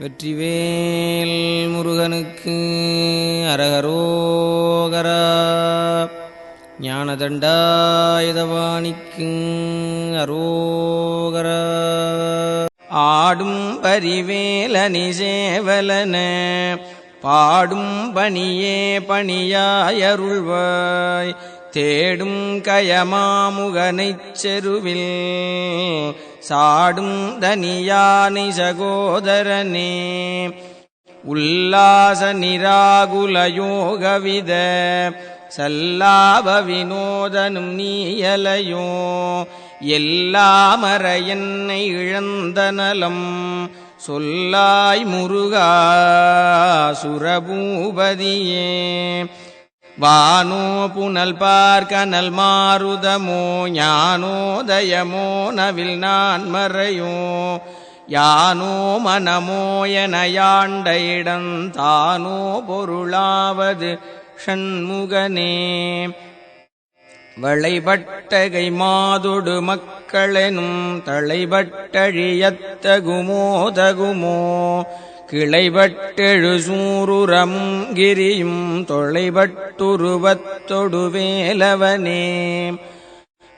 வெற்றிவேல் முருகனுக்கு அரகரோகரா. ஞானதண்டாயுதவாணிக்கு அரோகரா. ஆடும் பரிவேல நிசேவலன பாடும் பணியே பணியாயருள்வாய் தேடும் கயமாமுகனைச் செருவில் சாடும் தனியானை சகோதரனே உல்லாச நிராகுல யோகவித சல்லாப வினோதனும் நீயலையோ எல்லாமற என்னை இழந்த நலம் சொல்லாய் முருகா சுரபூபதியே. வானோ புனல் பார்க்கனல் மாருதமோ ஞானோதயமோ நவில் நான் மறையோ. யானோ மனமோ என யாண்ட இடம் தானோ பொருளாவது ஷண்முகனே. வளைபட்டகை மாதொடு மக்களெனும் தளைபட்டழியத்தகுமோ தகுமோ. கிளைபட்டெழு சூருரம் கிரியும் தொலைபட்டுருவத்தொடுவேலவனே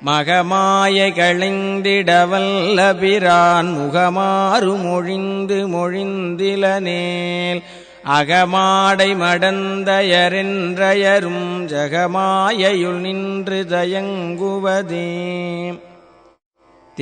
மகமாய களைந்திடவல்லபிரான் முகமாறு மொழிந்து மொழிந்திலனேல். அகமாடை மடந்தயரென்றயரும் ஜகமாயையுள் நின்று தயங்குவதே.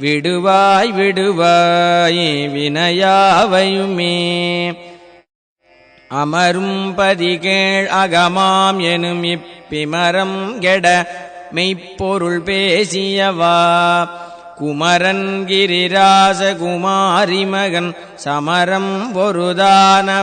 விடுவாய் விடுவாய் வினையாவையுமே. அமரும் பதிகேள் அகமாம் எனும் இப்பிமரம் கெட மெய்ப்பொருள் பேசியவா. குமரன் கிரிராச குமாரி மகன் சமரம் பொருதானவனாசகனே.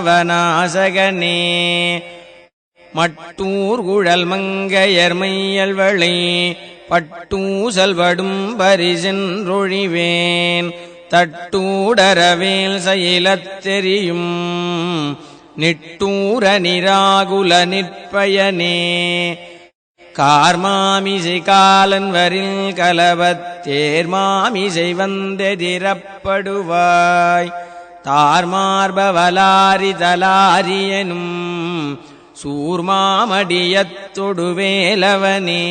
மட்டூர் குழல் மங்கையர் மையல்வளை பட்டூசல்வடும் பரிசென்றொழிவேன் தட்டூடரவேல் செயலத் தெரியும். நிட்டூர நிராகுல நிற்பயனே. கார்மாமிசை காலன் வரில் கலவத் தேர்மாமிசை வந்தெதிரப்படுவாய் தார்மார்பவலாரி தலாரியனும் சூர்மாமடியத் தொடுவேலவனே.